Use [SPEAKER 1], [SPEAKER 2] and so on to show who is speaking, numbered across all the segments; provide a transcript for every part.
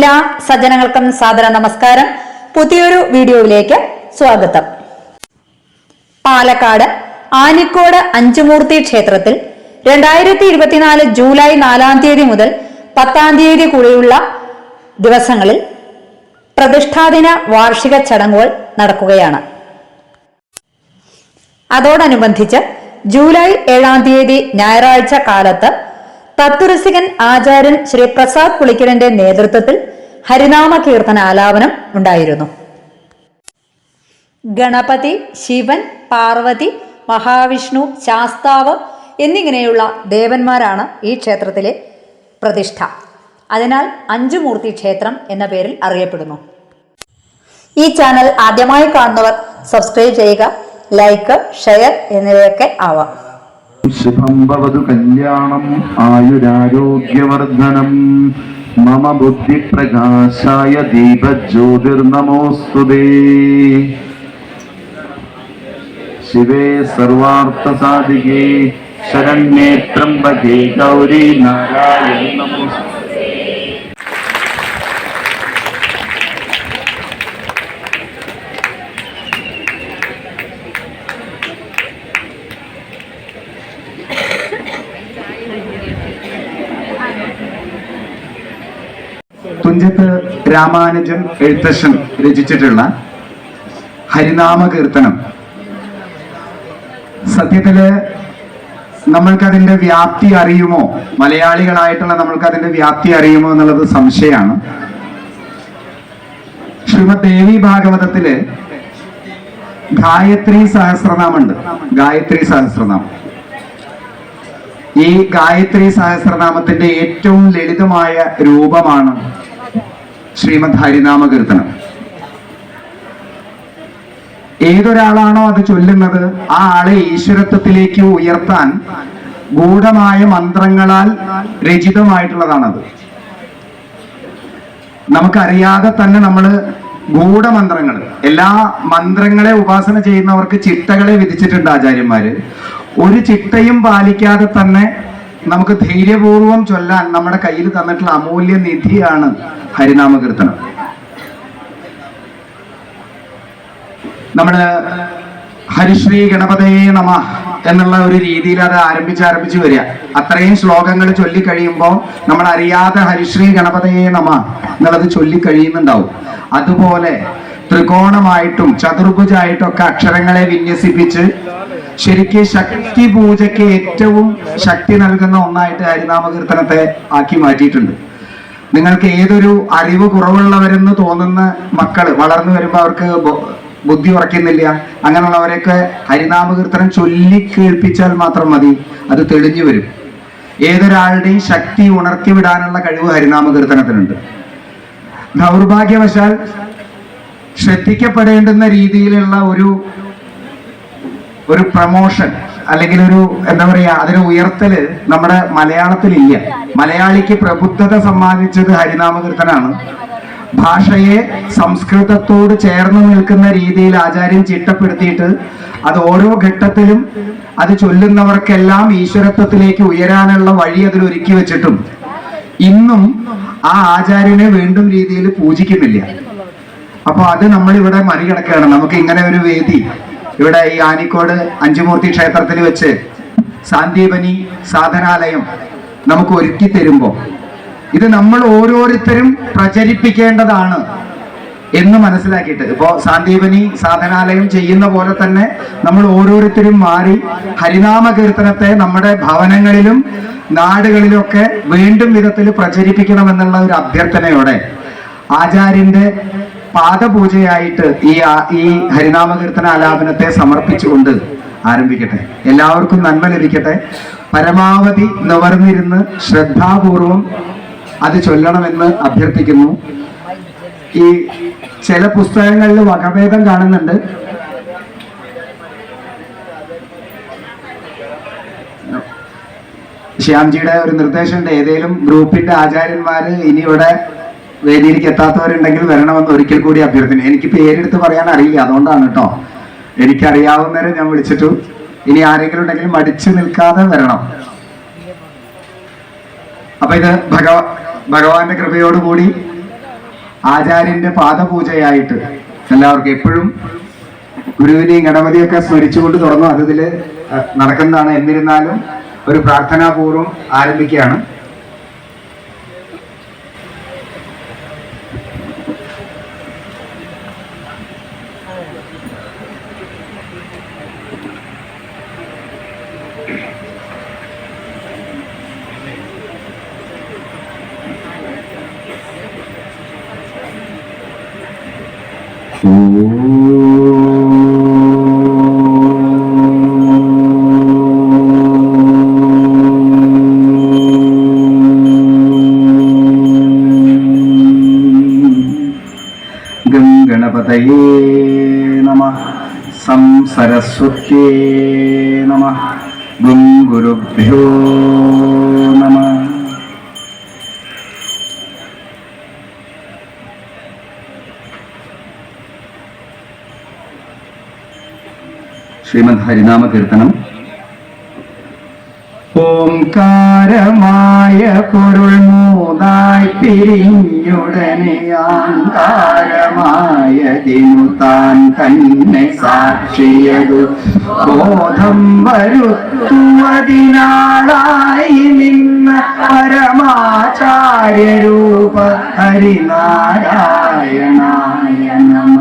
[SPEAKER 1] എല്ലാ സജ്ജനങ്ങൾക്കും സാദര നമസ്കാരം. പുതിയൊരു വീഡിയോയിലേക്ക് സ്വാഗതം. പാലക്കാട് ആനിക്കോട് അഞ്ചുമൂർത്തി ക്ഷേത്രത്തിൽ രണ്ടായിരത്തി ഇരുപത്തിനാല് ജൂലൈ നാലാം തീയതി മുതൽ പത്താം തീയതി കൂടിയുള്ള ദിവസങ്ങളിൽ പ്രതിഷ്ഠാദിന വാർഷിക ചടങ്ങുകൾ നടക്കുകയാണ്. അതോടനുബന്ധിച്ച് ജൂലൈ ഏഴാം തീയതി ഞായറാഴ്ച കാലത്ത് തത്വരസികൻ ആചാര്യൻ ശ്രീ പ്രസാദ് പുളിക്കലിന്റെ നേതൃത്വത്തിൽ ഹരിനാമ കീർത്തന ആലാപനം ഉണ്ടായിരുന്നു. ഗണപതി ശിവൻ പാർവതി മഹാവിഷ്ണു ശാസ്താവ് എന്നിങ്ങനെയുള്ള ദേവന്മാരാണ് ഈ ക്ഷേത്രത്തിലെ പ്രതിഷ്ഠ. അതിനാൽ അഞ്ചുമൂർത്തി ക്ഷേത്രം എന്ന പേരിൽ അറിയപ്പെടുന്നു. ഈ ചാനൽ ആദ്യമായി കാണുന്നവർ സബ്സ്ക്രൈബ് ചെയ്യുക ലൈക്ക് ഷെയർ എന്നിവയൊക്കെ ആവാം.
[SPEAKER 2] ശുഭം ഭവതു കല്യാണം ആയുരാരോഗ്യവർദ്ധനം. मम बुद्धिप्रकाशाय दीपज्योतिर्नमोऽस्तु ते शिवे सर्वार्थसाधिके शरण्ये त्र्यम्बके गौरी नारायण नमोऽस्तु തുഞ്ചത്ത് രാമാനുജൻ എഴുത്തച്ഛൻ രചിച്ചിട്ടുള്ള ഹരിനാമ കീർത്തനം. സത്യത്തിൽ നമ്മൾക്കതിന്റെ വ്യാപ്തി അറിയുമോ? മലയാളികളായിട്ടുള്ള നമ്മൾക്ക് അതിന്റെ വ്യാപ്തി അറിയുമോ എന്നുള്ളത് സംശയമാണ്. ശ്രീമദ് ദേവി ഭാഗവതത്തിൽ ഗായത്രി സഹസ്രനാമുണ്ട് ഗായത്രി സഹസ്രനാമം. ഈ ഗായത്രി സഹസ്രനാമത്തിന്റെ ഏറ്റവും ലളിതമായ രൂപമാണ് ശ്രീമദ് ഹരിനാമ കീർത്തനം ഏതൊരാളാണോ അത് ചൊല്ലുന്നത് ആ ആളെ ഈശ്വരത്വത്തിലേക്ക് ഉയർത്താൻ ഗൂഢമായ മന്ത്രങ്ങളാൽ രചിതമായിട്ടുള്ളതാണത്. നമുക്കറിയാതെ തന്നെ നമ്മൾ ഗൂഢമന്ത്രങ്ങൾ എല്ലാ മന്ത്രങ്ങളെ ഉപാസന ചെയ്യുന്നവർക്ക് ചിട്ടകളെ വിധിച്ചിട്ടുണ്ട് ആചാര്യന്മാര്. ഒരു ചിട്ടയും പാലിക്കാതെ തന്നെ നമുക്ക് ധൈര്യപൂർവം ചൊല്ലാൻ നമ്മുടെ കയ്യിൽ തന്നിട്ടുള്ള അമൂല്യ നിധിയാണ് ഹരിനാമ കീർത്തനം നമ്മൾ ഹരിശ്രീ ഗണപതയെ നമ എന്നുള്ള ഒരു രീതിയിൽ അത് ആരംഭിച്ച് ആരംഭിച്ച് വരിക. അത്രയും ശ്ലോകങ്ങൾ ചൊല്ലിക്കഴിയുമ്പോൾ നമ്മൾ അറിയാതെ ഹരിശ്രീ ഗണപതയെ നമ എന്നുള്ളത് ചൊല്ലിക്കഴിയുന്നുണ്ടാവും അതുപോലെ ത്രികോണമായിട്ടും ചതുർഭുജായിട്ടും ഒക്കെ അക്ഷരങ്ങളെ വിന്യസിപ്പിച്ച് ശരിക്ക് ശക്തി പൂജയ്ക്ക് ഏറ്റവും ശക്തി നൽകുന്ന ഒന്നായിട്ട് ഹരിനാമകീർത്തനത്തെ ആക്കി മാറ്റിയിട്ടുണ്ട്. നിങ്ങൾക്ക് ഏതൊരു അറിവ് കുറവുള്ളവരെന്ന് തോന്നുന്ന മക്കൾ വളർന്നു വരുമ്പോൾ അവർക്ക് ബുദ്ധി ഉറക്കുന്നില്ല അങ്ങനെയുള്ളവരെയൊക്കെ ഹരിനാമകീർത്തനം ചൊല്ലി കേൾപ്പിച്ചാൽ മാത്രം മതി അത് തെളിഞ്ഞു വരും. ഏതൊരാളുടെയും ശക്തി ഉണർത്തി വിടാനുള്ള കഴിവ് ഹരിനാമകീർത്തനത്തിനുണ്ട്. ദൗർഭാഗ്യവശാൽ ശ്രദ്ധിക്കപ്പെടേണ്ടുന്ന രീതിയിലുള്ള ഒരു ഒരു പ്രമോഷൻ അല്ലെങ്കിൽ ഒരു എന്താ പറയാ അതിന് ഉയർത്തൽ നമ്മുടെ മലയാളത്തിലില്ല. മലയാളിക്ക് പ്രബുദ്ധത സമ്മാനിച്ചത് ഹരിനാമകീർത്തനാണ് ഭാഷയെ സംസ്കൃതത്തോട് ചേർന്ന് നിൽക്കുന്ന രീതിയിൽ ആചാര്യൻ ചിട്ടപ്പെടുത്തിയിട്ട് അത് ഓരോ ഘട്ടത്തിലും അത് ചൊല്ലുന്നവർക്കെല്ലാം ഈശ്വരത്വത്തിലേക്ക് ഉയരാനുള്ള വഴി അതിൽ ഒരുക്കി വെച്ചിട്ടും ഇന്നും ആ ആചാര്യനെ വീണ്ടും രീതിയിൽ പൂജിക്കുന്നില്ല. അപ്പൊ അത് നമ്മൾ ഇവിടെ മറികടക്കുകയാണ്. നമുക്ക് ഇങ്ങനെ ഒരു വേദി ഇവിടെ ഈ ആനിക്കോട് അഞ്ചുമൂർത്തി ക്ഷേത്രത്തിൽ വെച്ച് സാന്ദീപനി സാധനാലയം നമുക്ക് ഒരുക്കി തരുമ്പോ ഇത് നമ്മൾ ഓരോരുത്തരും പ്രചരിപ്പിക്കേണ്ടതാണ് എന്ന് മനസ്സിലാക്കിയിട്ട് ഇപ്പോ സാന്ദീപനി സാധനാലയം ചെയ്യുന്ന പോലെ തന്നെ നമ്മൾ ഓരോരുത്തരും മാറി ഹരിനാമ കീർത്തനത്തെ നമ്മുടെ ഭവനങ്ങളിലും നാടുകളിലൊക്കെ വീണ്ടും വിധത്തിൽ പ്രചരിപ്പിക്കണമെന്നുള്ള ഒരു അഭ്യർത്ഥനയോടെ ആചാര്യന്റെ പാദപൂജയായിട്ട് ഈ ഈ ഹരിനാമ കീർത്തന ആലാപനത്തെ സമർപ്പിച്ചുകൊണ്ട് ആരംഭിക്കട്ടെ. എല്ലാവർക്കും നന്മ ലഭിക്കട്ടെ. പരമാവധി നിവർന്നിരുന്ന് ശ്രദ്ധാപൂർവം അത് ചൊല്ലണമെന്ന് അഭ്യർത്ഥിക്കുന്നു. ഈ ചില പുസ്തകങ്ങളിൽ വകഭേദം കാണുന്നുണ്ട്. ശ്യാംജിയുടെ ഒരു നിർദ്ദേശമുണ്ട്. ഏതെങ്കിലും ഗ്രൂപ്പിന്റെ ആചാര്യന്മാര് ഇനി ഇവിടെ വേദിയിലേക്ക് എത്താത്തവരുണ്ടെങ്കിൽ വരണമെന്ന് ഒരിക്കൽ കൂടി അഭ്യർത്ഥന എനിക്ക് പേരെടുത്ത് പറയാൻ അറിയില്ല അതുകൊണ്ടാണ് കേട്ടോ. എനിക്കറിയാവുന്നവരെ ഞാൻ വിളിച്ചിട്ടു. ഇനി ആരെങ്കിലും ഉണ്ടെങ്കിൽ മടിച്ചു നിൽക്കാതെ വരണം. അപ്പൊ ഇത് ഭഗവ ഭഗവാന്റെ കൃപയോടുകൂടി ആചാര്യന്റെ പാദപൂജയായിട്ട് എല്ലാവർക്കും എപ്പോഴും ഗുരുവിനെയും ഗണപതിയൊക്കെ സ്മരിച്ചുകൊണ്ട് തുടങ്ങും. അത് ഇതിൽ നടക്കുന്നതാണ്. എന്നിരുന്നാലും ഒരു പ്രാർത്ഥനാപൂർവം ആരംഭിക്കുകയാണ്. ഗണപതയേ നമ. സം സരസ്വത്യേ ഗുരുഭ്യോ നമ. ശ്രീമദ് ഹരിനാമ കീർത്തനം. ഓംകാരമായ പൊരുൾ മൂന്നായി പിരിഞ്ഞുടനെ ആകാരമായതിനു താൻ തന്നെ സാക്ഷിയതു. ബോധം വരുത്തുവതിനാളായി നിന്ന പരമാചാര്യരൂപ ഹരിനാരായണായ നമ.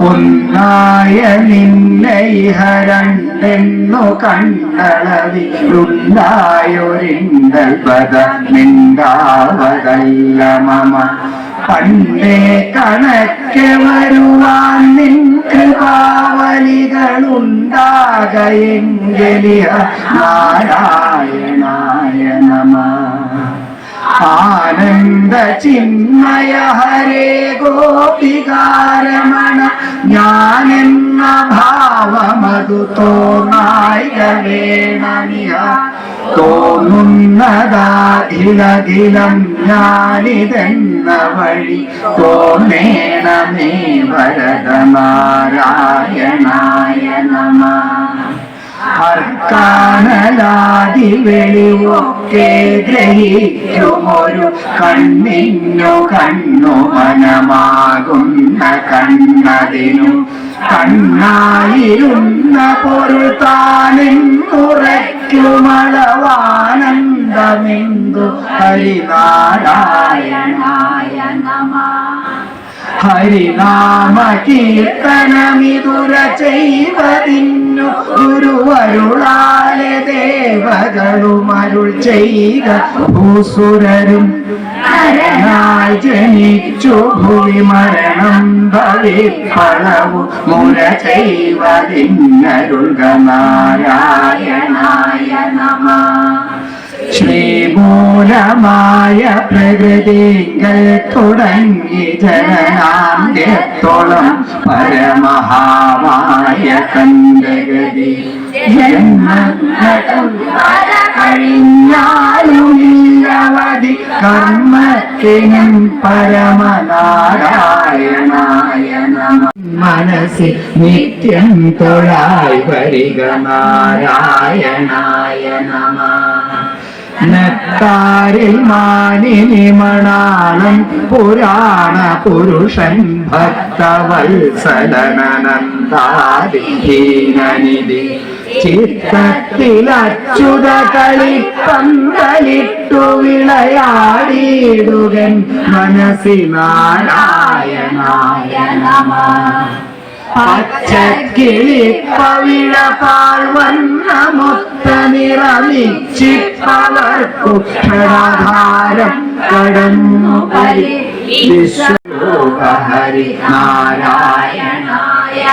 [SPEAKER 2] ഒന്നായ നിന്നെ ഇഹ രണ്ടെന്നു കണ്ടളവിലുണ്ടായൊരിണ്ടൽ പദ നിന്ദാവതല്ല മമ. പണ്ടേ കണക്കെ വരുവാൻ നിൻ കൃപാവലികളുണ്ടാകയെങ്കിലിയ നാരായണായ നമ ആനന്ദ ചിന്മയ ഹരേ ഗോപികാരമണ ഞാനെന്ന ഭാവമതു തോന്നായിക തോന്നുന്നതാ തോന്നുന്നതാധിലധിലം ഞാനിതെന്ന വഴി തോന്നേണമേ വരത നാരായണായ നമ. അർക്കാനലാതി വെളിവൊക്കെ ഗ്രഹിക്കുമൊരു കണ്ണിനു കണ്ണു മനമാകുന്ന കണ്ണതിനു കണ്ണായിരുന്ന പൊരുൾ താനെന്നുറയ്ക്കുമളവാനന്ദമെന്തു ഹരിനാരായണായ നമ. ഹരിനാമ കീർത്തനമിതുര ചെയ്വതിന്നു ഗുരുവരുളാലെ ദേവകളും അരുൾ ചെയ്ത ഭൂസുരരും ജനിച്ചു. ഭൂമി മരണം ഭവിഫലവു മുര ചെയ്വതിന്നരുൾക നാരായണായ നമ. ശ്രീമൂലമായ പ്രകൃതികൾ തുടങ്ങി ജനനാന്ത്യത്തോളം പരമഹാമായ കണ്ടഗതി കഴിഞ്ഞാലുമില്ലവധി കർമ്മത്തിനും പരമനാരായണായ മനസ്സിൽ നിത്യം തൊഴായി വരിക നമ. നത്താരിൽ മാനിനി മണാളം പുരാണ പുരുഷൻ ഭക്തവത്സലനന്ദാദിഹീനനിധി ചിത്തത്തിലച്യുത കളിപ്പന്തലിട്ടു വിളയാടിയിടുകൻ മനസ്സിനാരായണായ നമ പച്ചക്കിളിപ്പവിഴപാൽ വന്ന മൊത്ത നിറമിച്ചിപ്പവർക്കു ക്ഷണധാരം കടന്നു പരി വിശ്വഹരി നാരായണായ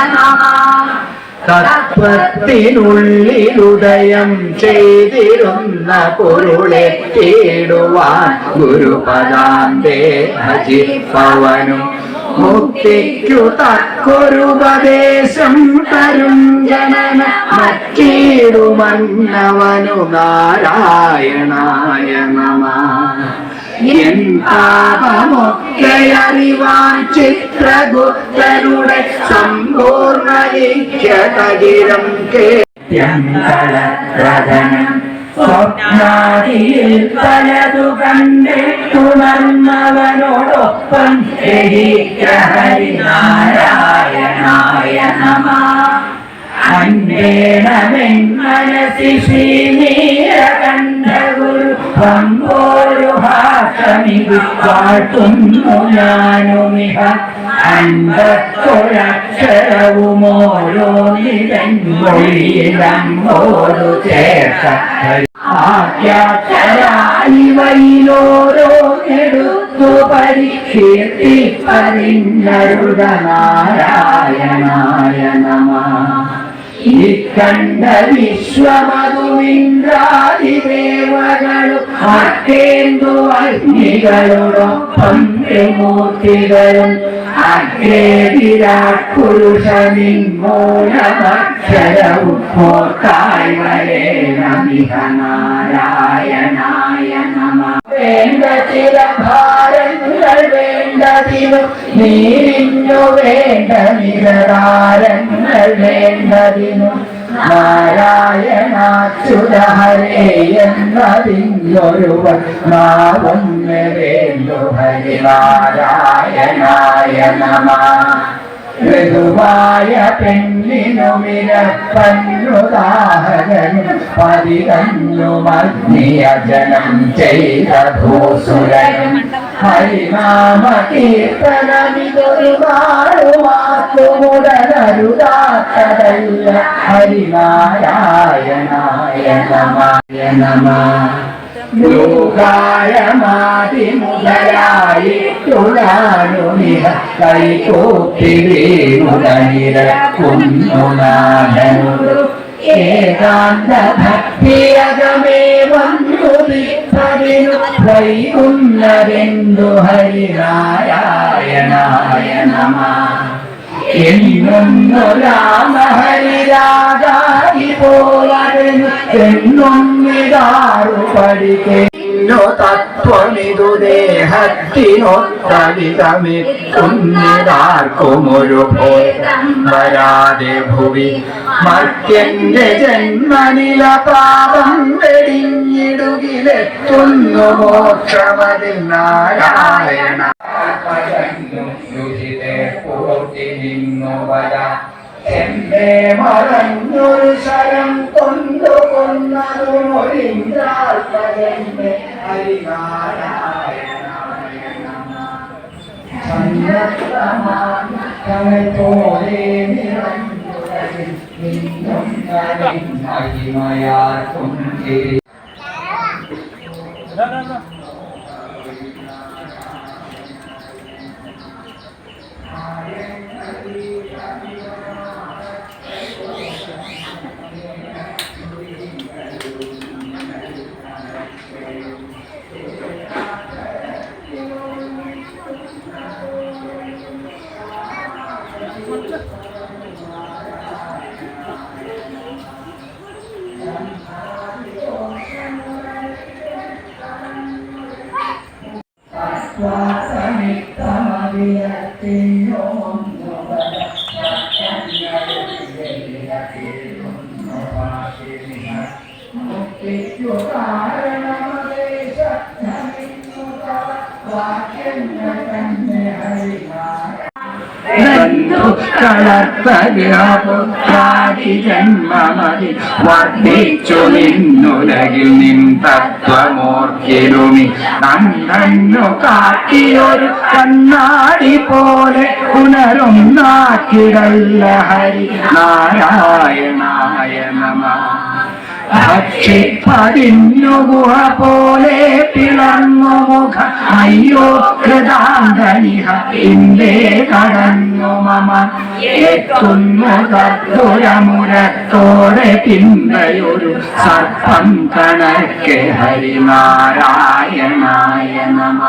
[SPEAKER 2] തത്വത്തിനുള്ളിലുദയം ചെയ്തിരുന്ന പൊരുളെ തേടുവാൻ ഗുരുപദാന്തേ ഭജിപ്പവനും. മുക്തിക്കു തക്കൊരുപദേശം തരും ജനന മറ്റീടുമന്നവനു നാരായണായ നമ എൻ പാപമൊക്കെ അറിവാൻ ചിത്രഗുപ്തരുടെ സമ്പൂർണ ഐക്യതകിരം കേന്ദ്രധനം സ്വപ്നാദിയിൽ പലതു കണ്ട് ഉണർന്നവനോടൊപ്പം ഹരിനാരായണായ നമ അന്വേണമെൻ മനസ്സി ശ്രീനീലകണ്ഠ ഗുരു പമ്പോരു ഭാഷമി പാട്ടുന്നു ഞാനുമിഹ. അൻപത്തൊരക്ഷരവുമോരോ നിരങ്ങൊഴിയിലങ്ങോടു ചേർത്ത ആദ്യാക്ഷരായിവയിലോരോ എടുത്തു പരികീർത്തിപ്പതിന്നരുട നാരായണായ നമ. ഇക്കണ്ട വിശ്വമധുവിന്ദ്രാദിദേവകളും അക്കേന്ദു അഗ്നികളോടൊപ്പം ത്രിമൂർത്തികളും അഗ്രേ വിരാട് പുരുഷനിങ്ങോലമക്ഷരവും ഓർക്കായി വരേണമിഹ നാരായണായ നമ വേണ്ട ചില ഭാരങ്ങൾ വേണ്ടതിനും നീരിഞ്ഞു വേണ്ട നിരതാരങ്ങൾ വേണ്ടതിനും നാരായണാച്യുതഹരേ എന്നതിന്നൊരുവൻ നാവൊന്ന് വേണ്ടു ഹരിനാരായണായ നമ. ഋതുവായ പെണ്ണിനു വിരപ്പന്നുദാഹരനും പതിതന്നുമഗ്നിയജനം ചെയ്ത ഭൂസുരനും. ഹരിനാമ കീർത്തനമിതൊരു നാളുമാക്കുമുടനരുതാത്തതല്ല ഹരിനാരായണായ നമായ നമ ലോകായമാതിമുതലായിട്ടുടാനുമിഹ കൈകൂപ്പി വീണുടനിരക്കുന്നുനാഥനോട് ഏകാന്ത ഭക്തിയകമേ വന്നുതിപ്പതിനു വൈകുന്നതെന്തു ഹരിനാരായണായ നമ എന്നൊന്നു രാമഹരിരാജായി പോലതിനു എന്നൊന്നിതാറു പഠിക്കുന്നു തത്വമിതു ദേഹത്തിനൊത്തവിധമെത്തുന്നിതാർക്കുമൊരു ഭേദം വരാതെ ഭുവി മർത്യന്റെ ജന്മനില പാപം വെടിഞ്ഞിടുകിലെത്തുന്നു മോക്ഷമതിൽ നാരായണ. എന്റെ മറഞ്ഞൊരു ശരം കൊണ്ടു കൊന്നതുമൊരിന്താൽ പകന്റെ പോലെ നിറഞ്ഞുടലിൽ നിന്നും മഹിമയാക്കും ജന്മമതി വർദ്ധിച്ചു നിന്നുലകിൽ നിൻ തത്വമോർക്കിലുമി. നന്ദന്നു കാട്ടിയൊരു കണ്ണാടി പോലെ പുനരൊന്നാക്കിടല്ല ഹരി നാരായണായ നമ. ഭക്ഷിപ്പതിന്നു ഗുഹ പോലെ പിളർന്നു മുഖ. അയ്യോ കൃതാന്തനിഹ ഇന്തേ കടന്നു മമ. എത്തുന്നു കർത്തുരമുരത്തോടെ പിന്തയൊരു സർപ്പം കണക്കെ ഹരിനാരായണായ നമ.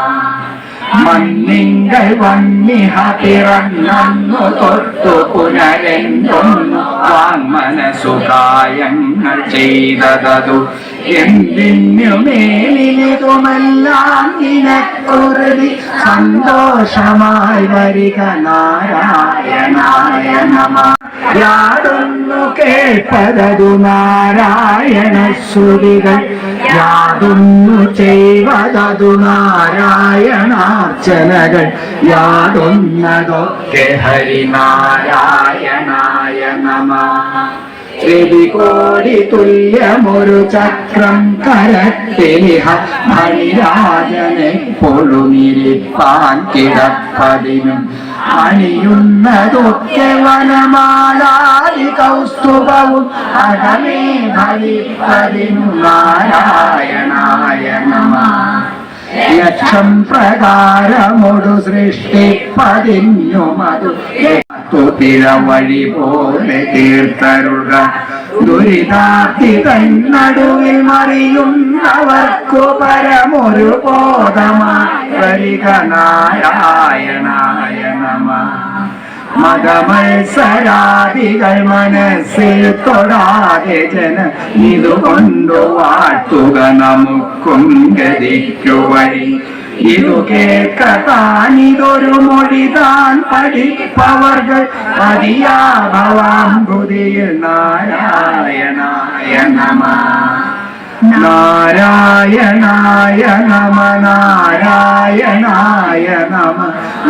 [SPEAKER 2] മണ്ണിങ്കൽ വന്നിഹ പിറന്നു തൊട്ടു പുനരെന്തൊന്നു വാങ്മനസുകായങ്ങൾ ചെയ്തതു എന്തിനു മേലിലെ ചെയ്തതുമെല്ലാം നിനക്കുറുതി സന്തോഷമായി വരിക നാരായണായ നമ യാതൊന്നു നാരായണ ശ്രുതികൾ യാതൊന്നു ചെയ്വതതു നാരായണാർച്ചനകൾ. യാതൊന്നതൊക്കെ ഹരിനാരായണായ നമ രവികോടി തുല്യമൊരു ചക്രം കരത്തിലിഹ മണിരാജനെ പൊളുനിരിപ്പാൻ കിടപ്പതിനും അണിയുന്നതൊക്കെ വനമാലാതി കൗസ്തുഭവും അകമേ ഭരിപ്പതിനു നാരായണായ നമ ലക്ഷം പ്രകാരമൊടു സൃഷ്ടിപ്പതിഞ്ഞു മധു തുപിഴ വഴി പോലെ തീർത്തരുക ദുരിതാത്തി തന്നടുവിൽ മറിയുന്നവർക്കു പരമൊരു ബോധമായി വരിക നാരായണായ നമ മതമത്സരാദികൾ മനസ്സിൽ തൊടാതെ ജന ഇതുകൊണ്ടു വാട്ടുക നമുക്കും ഗതിക്കു വഴി. ഇതു കേൾക്കതാനിതൊരു മൊഴി താൻ പഠിപ്പവർകൾ മതിയാഭവാംബുതിയിൽ നാരായണായ നമ നാരായണായ നമ നാരായണായ നമ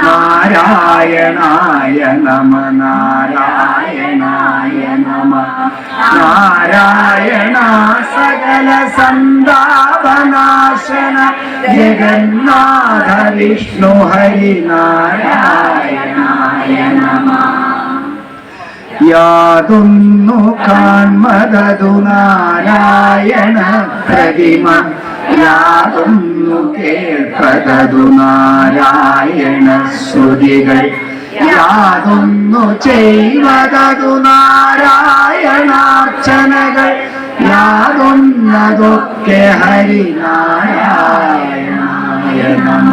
[SPEAKER 2] നാരായണായ നമ നാരായണായ നമ നാരായണ സകല സന്താപനാശന ജഗന്നാഥ വിഷ്ണു ഹരി നാരായണായ നമ യാതൊന്നു കാൺമതതു നാരായണ പ്രതിമ യാതൊന്നു കേൾപ്പതതു നാരായണ ശ്രുതികൾ യാതൊന്നു ചെയ്വതതു നാരായണാർച്ചനകൾ യാതൊന്നതൊക്കെ ഹരിനാരായണായ നമ